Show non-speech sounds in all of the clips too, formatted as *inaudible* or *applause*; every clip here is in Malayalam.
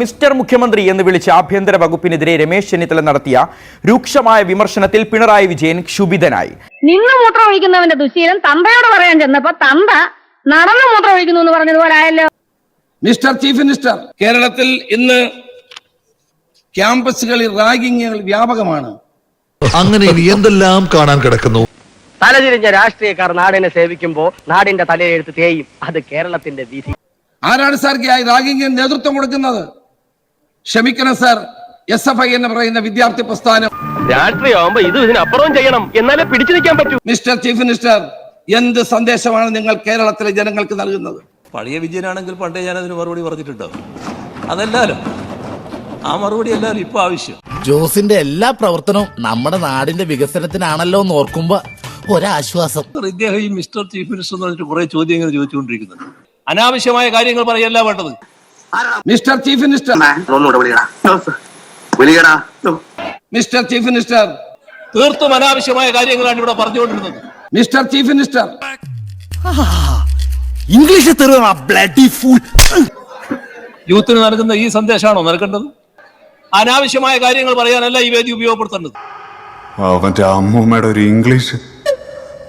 മിസ്റ്റർ മുഖ്യമന്ത്രി എന്ന് വിളിച്ച് ആഭ്യന്തര വകുപ്പിനെതിരെ രമേശ് ചെന്നിത്തല നടത്തിയ രൂക്ഷമായ വിമർശനത്തിൽ പിണറായി വിജയൻ ക്ഷുഭിതനായി. നിന്ന് മൂത്രമൊഴിക്കുന്നവന്റെ ദുശീലം തന്തയോട് പറയാൻ ചെന്നപ്പോ തന്ത നടന്ന് മൂത്രമൊഴിക്കുന്നു എന്ന് പറഞ്ഞതുപോലെ ആയല്ലോ. മിസ്റ്റർ ചീഫ് മിനിസ്റ്റർ കേരളത്തിൽ ഇന്ന് ക്യാമ്പസുകളിൽ റാഗിങ്ങുകൾ വ്യാപകമാണ്. അങ്ങനെ ഇനി എന്തെല്ലാം കാണാൻ കിടക്കുന്നു? തലതിരിഞ്ഞ രാഷ്ട്രീയക്കാർ നാടിനെ സേവിക്കുമ്പോ നാടിന്റെ തലയെഴുത്ത് തേയും. അത് കേരളത്തിന്റെ വിധി. ആരാണ് സാർ റാഗിങ്ങിന് നേതൃത്വം കൊടുക്കുന്നത്? ക്ഷമിക്കണം സാർ. എസ് എഫ് ഐ എന്ന് പറയുന്ന വിദ്യാർത്ഥി പ്രസ്ഥാനം. രാഷ്ട്രീയമാകുമ്പോ ഇത് ഇതിനപ്പുറവും ചെയ്യണം. എന്നാലേ പിടിച്ചു നിൽക്കാൻ പറ്റൂ. മിസ്റ്റർ ചീഫ് മിനിസ്റ്റർ എന്ത് സന്ദേശമാണ് നിങ്ങൾ കേരളത്തിലെ ജനങ്ങൾക്ക് നൽകുന്നത്? പഴയ വിജയനാണെങ്കിൽ പണ്ടേ ഞാൻ അതിന് മറുപടി പറഞ്ഞിട്ടുണ്ടോ? അതല്ലാലോ. ആ മറുപടി അല്ലാലോ ഇപ്പൊ ആവശ്യം. ജോസിന്റെ എല്ലാ പ്രവർത്തനവും നമ്മുടെ നാടിന്റെ വികസനത്തിനാണല്ലോ എന്ന് ഓർക്കുമ്പോ ഒരാശ്വാസം. ഇദ്ദേഹം ഈ മിസ്റ്റർ ചീഫ് മിനിസ്റ്റർ എന്ന് പറഞ്ഞിട്ട് കുറെ ചോദ്യങ്ങൾ ചോദിച്ചുകൊണ്ടിരിക്കുന്നുണ്ട്. അനാവശ്യമായ കാര്യങ്ങൾ പറയല്ല വേണ്ടത്. Mister chief minister. വിളിയടാ. Mister chief minister. തീർത്തും അനാവശ്യമായ കാര്യങ്ങളാണ് ഇവിടെ പറഞ്ഞുകൊണ്ടിരുന്നത്. Mister chief minister. ഇംഗ്ലീഷ് തെറുക ബ്ലഡി ഫുൾ യൂത്തിന് നൽകുന്ന ഈ സന്ദേശമാണോ നൽകേണ്ടത്? അനാവശ്യമായ കാര്യങ്ങൾ പറയാനല്ല ഈ വേദി ഉപയോഗപ്പെടുത്തേണ്ടത്. അവന്റെ അമ്മൂമ്മയുടെ ഒരു ഇംഗ്ലീഷ്.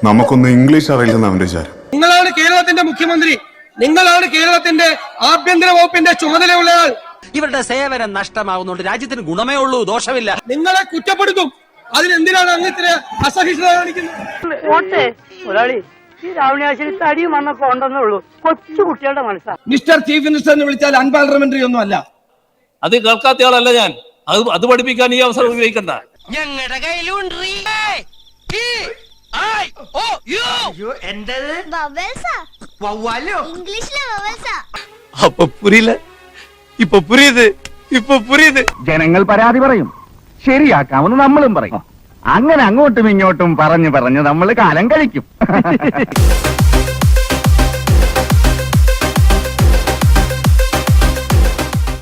നമുക്കൊന്ന് ഇംഗ്ലീഷ് അറിയില്ലെന്ന് അവന്റെ വിചാരം. നിങ്ങളാണ് കേരളത്തിന്റെ മുഖ്യമന്ത്രി. നിങ്ങളാണ് കേരളത്തിന്റെ ആഭ്യന്തര വകുപ്പിന്റെ ചുമതലയുള്ളയാൾ. ഇവരുടെ സേവനം നഷ്ടമാകുന്നുണ്ട് രാജ്യത്തിന് ഗുണമേ ഉള്ളൂ ദോഷമില്ല. നിങ്ങളെ കുറ്റപ്പെടുത്തും. അതിനെന്തിനാണ് അങ്ങ് ഇത്ര അസഹിഷ്ണുത കാണിക്കുന്നത്? രാവണാശ്ശേരി തടിയും മണ്ണൊക്കെ ഉണ്ടെന്നേ ഉള്ളൂ. കൊച്ചു കുട്ടികളുടെ മനസ്സാണ് മിസ്റ്റർ ചീഫ് മിനിസ്റ്റർ എന്ന് വിളിച്ചാൽ അൺപാർലമെന്ററി ഒന്നും അല്ല അത് കേൾക്കാത്ത ആളല്ല ഞാൻ. അത് അത് പഠിപ്പിക്കാൻ ഈ അവസരം ഉപയോഗിക്കണ്ട. ഞങ്ങളുടെ കയ്യിലുണ്ട്. ഇംഗ്ലീഷിലെ അപ്പൊ പുരിയില്ല. ഇപ്പൊ പുരിയത്. ഇപ്പൊ പുരിയത്. ജനങ്ങൾ പരാതി പറയും. ശരിയാക്കാമെന്ന് നമ്മളും പറയും. അങ്ങനെ അങ്ങോട്ടും ഇങ്ങോട്ടും പറഞ്ഞു പറഞ്ഞ് നമ്മൾ കാലം കഴിക്കും. *laughs*